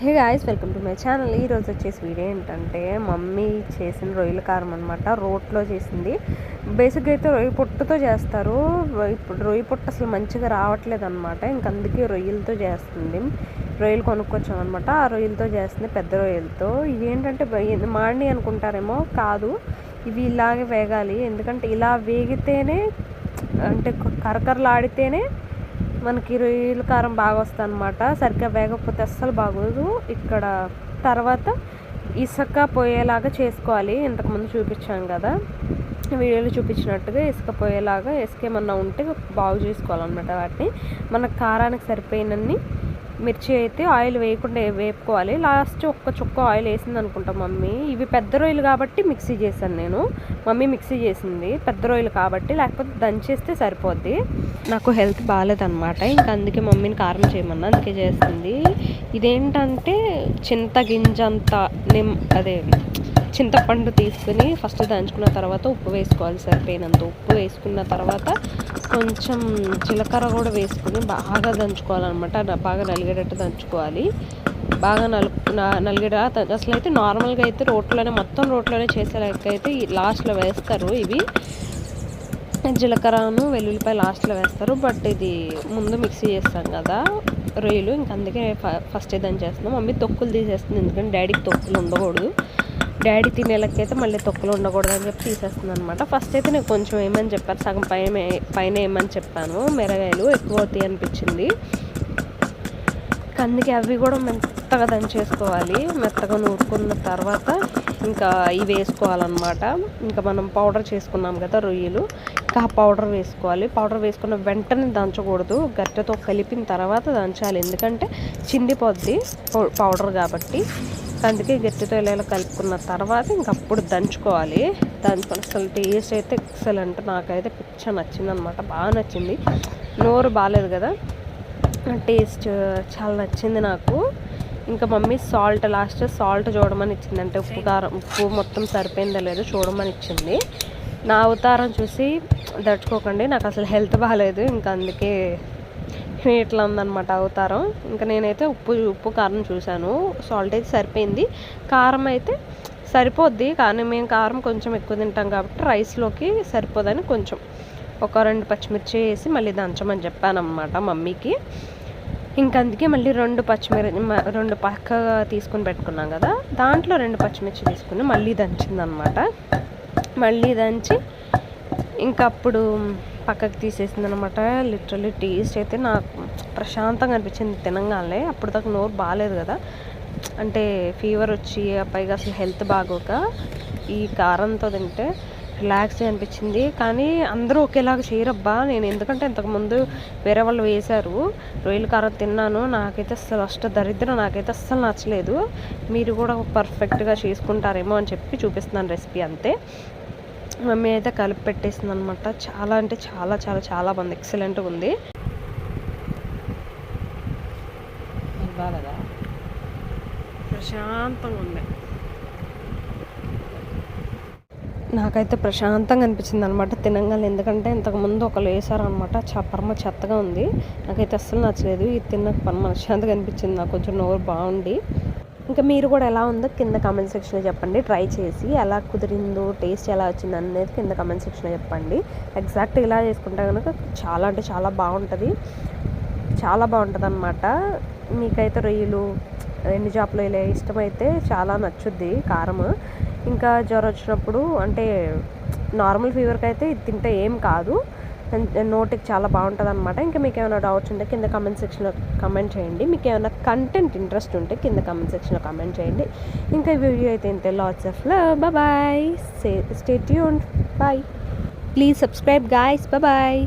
Hey guys welcome to my channel. ఈరోజు వచ్చేసి video ఏంటంటే మమ్మీ చేసిన రొయ్యల కారం అనమాట రోట్లో చేసింది. బేసిక్గా అయితే రొయ్య పొట్టుతో చేస్తారు. ఇప్పుడు రొయ్య పొట్టు అసలు మంచిగా రావట్లేదు అనమాట ఇంక అందుకే రొయ్యలతో చేస్తుంది. రొయ్యలు కొనుక్కొచ్చాం అనమాట ఆ రొయ్యలతో చేస్తుంది పెద్ద రొయ్యలతో. ఏంటంటే మాడిని అనుకుంటారేమో? కాదు. ఇవి ఇలాగే వేగాలి. ఎందుకంటే ఇలా వేగితేనే అంటే కరకరలాడితేనే మనకి రొయ్యల కారం బాగా వస్తుంది అనమాట సరిగ్గా వేగకపోతే అస్సలు బాగోదు. ఇక్కడ తర్వాత ఇసుక పోయేలాగా చేసుకోవాలి. ఇంతకుముందు చూపించాం కదా. వీడియోలో చూపించినట్టుగా ఇసుక పోయేలాగా ఇసుక ఏమన్నా ఉంటే బాగు చేసుకోవాలన్నమాట వాటిని. మన కారానికి సరిపోయినన్ని మిర్చి అయితే ఆయిల్ వేయకుండా వేపుకోవాలి. లాస్ట్ ఒక్క చుక్క ఆయిల్ వేసింది అనుకుంటా మమ్మీ. ఇవి పెద్ద రొయ్యలు కాబట్టి మిక్సీ చేశాను నేను. మమ్మీ మిక్సీ చేసింది. పెద్ద రొయ్యలు కాబట్టి లేకపోతే దంచేస్తే సరిపోద్ది. నాకు హెల్త్ బాగాలేదనమాట ఇంకా అందుకే మమ్మీని కారం చేయమన్నా అందుకే చేస్తుంది. ఇదేంటంటే చింతగింజంత నిమ్ అదే చింతపండు తీసుకుని ఫస్ట్ దంచుకున్న తర్వాత ఉప్పు వేసుకోవాలి. సరిపోయినంత ఉప్పు వేసుకున్న తర్వాత కొంచెం జీలకర్ర కూడా వేసుకుని బాగా దంచుకోవాలన్నమాట. బాగా నలిగేటట్టు దంచుకోవాలి. బాగా నలు నలిగేట అసలు అయితే నార్మల్గా అయితే రోట్లోనే మొత్తం రోట్లోనే చేసే లెక్క అయితే లాస్ట్లో వేస్తారు ఇవి. జీలకర్రను వెల్లుల్లిపాయ లాస్ట్లో వేస్తారు. బట్ ఇది ముందు మిక్సీ చేస్తాం కదా రొయ్యలు. ఇంక అందుకే ఫస్ట్ ఏదని చేస్తున్నాం మమ్మీ తొక్కులు తీసేస్తుంది. ఎందుకంటే డాడీకి తొక్కులు ఉండకూడదు. డాడీ తినేలకైతే మళ్ళీ తొక్కలు ఉండకూడదని చెప్పి తీసేస్తుంది అనమాట ఫస్ట్ అయితే నేను కొంచెం ఏమని చెప్పాను సగం పైన పైన ఏమని చెప్పాను. మిరగాయలు ఎక్కువ అవుతాయి అనిపించింది. కందికి అవి కూడా మెత్తగా దంచేసుకోవాలి. మెత్తగా నూరుకున్న తర్వాత ఇంకా ఇవి వేసుకోవాలన్నమాట. ఇంకా మనం పౌడర్ చేసుకున్నాం కదా రొయ్యలు ఇంకా ఆ పౌడర్ వేసుకోవాలి. పౌడర్ వేసుకున్న వెంటనే దంచకూడదు. గట్టెతో కలిపిన తర్వాత దంచాలి. ఎందుకంటే చిండిపోద్ది పౌడర్ కాబట్టి. అందుకే గట్టితో ఇలా కలుపుకున్న తర్వాత ఇంకప్పుడు దంచుకోవాలి. దంచుకొని అసలు టేస్ట్ అయితే ఎక్సలెంట్ నాకైతే పిచ్చ నచ్చింది అనమాట బాగా నచ్చింది. నోరు బాగాలేదు కదా? టేస్ట్ చాలా నచ్చింది నాకు. ఇంకా మమ్మీ సాల్ట్ లాస్ట్ సాల్ట్ చూడమని ఇచ్చింది. అంటే ఉప్పు కారం ఉప్పు మొత్తం సరిపోయిందో లేదో చూడమని ఇచ్చింది. నా అవతారం చూసి దడుచుకోకండి నాకు అసలు హెల్త్ బాగాలేదు ఇంకా అందుకే ఇట్లా ఉందన్నమాట అవతారం. ఇంకా నేనైతే ఉప్పు ఉప్పు కారం చూశాను. సాల్ట్ అయితే సరిపోయింది. కారం అయితే సరిపోద్ది. కానీ మేము కారం కొంచెం ఎక్కువ తింటాం కాబట్టి రైస్లోకి సరిపోదని కొంచెం ఒక రెండు పచ్చిమిర్చి వేసి మళ్ళీ దంచమని చెప్పానమాట మమ్మీకి. ఇంకందుకే మళ్ళీ రెండు పచ్చిమిర్చి రెండు పక్కగా తీసుకుని పెట్టుకున్నాం కదా. దాంట్లో రెండు పచ్చిమిర్చి తీసుకుని మళ్ళీ దంచిందనమాట మళ్ళీ దంచి ఇంకప్పుడు పక్కకి తీసేసింది అనమాట లిటరలీ టేస్ట్ అయితే నాకు ప్రశాంతంగా అనిపించింది తినంగానే. అప్పుడు దాకా నోరు బాగాలేదు కదా. అంటే ఫీవర్ వచ్చి పైగా అసలు హెల్త్ బాగోక ఈ కారంతో తింటే రిలాక్స్ అనిపించింది. కానీ అందరూ ఒకేలాగా చేయరబ్బా. నేను ఎందుకంటే ఇంతకుముందు వేరే వాళ్ళు వేశారు. రొయ్యల కారం తిన్నాను. నాకైతే అసలు అష్ట దరిద్రం. నాకైతే అస్సలు నచ్చలేదు. మీరు కూడా పర్ఫెక్ట్గా చేసుకుంటారేమో అని చెప్పి చూపిస్తున్నాను రెసిపీ అంతే. మమ్మీ అయితే కలిపి పెట్టేసింది అనమాట చాలా అంటే చాలా చాలా చాలా బాగుంది ఎక్సలెంట్గా ఉంది. ప్రశాంతంగా ఉంది. నాకైతే ప్రశాంతంగా అనిపించింది అనమాట తినంగానే ఎందుకంటే ఇంతకుముందు ఒకళ్ళు వేసారనమాట చపరమ చెత్తగా ఉంది. నాకైతే అస్సలు నచ్చలేదు. ఇది తిన్నాక పని మనశ్శాంతిగా అనిపించింది. నాకు కొంచెం నోరు బాగుండి ఇంకా మీరు కూడా ఎలా ఉందో కింద కామెంట్ సెక్షన్లో చెప్పండి. ట్రై చేసి ఎలా కుదిరిందో టేస్ట్ ఎలా వచ్చింది అనేది కింద కామెంట్ సెక్షన్లో చెప్పండి. ఎగ్జాక్ట్ ఇలా చేసుకుంటే కనుక చాలా అంటే చాలా బాగుంటుంది. చాలా బాగుంటుంది అనమాట మీకైతే రొయ్యలు రెండు చేపలు ఇలా ఇష్టమైతే చాలా నచ్చుద్ది కారం. ఇంకా జ్వరం వచ్చినప్పుడు అంటే నార్మల్ ఫీవర్కి అయితే ఇది తింటే ఏం కాదు. నోటికి చాలా బాగుంటుంది అనమాట ఇంకా మీకు ఏమైనా డౌట్స్ ఉంటే కింద కమెంట్ సెక్షన్లో కమెంట్ చేయండి. మీకు ఏమైనా కంటెంట్ ఇంట్రెస్ట్ ఉంటే కింద కమెంట్ సెక్షన్లో కమెంట్ చేయండి. ఇంకా వీడియో అయితే ఇంతే. Lots of love bye stay tune bye please subscribe guys bye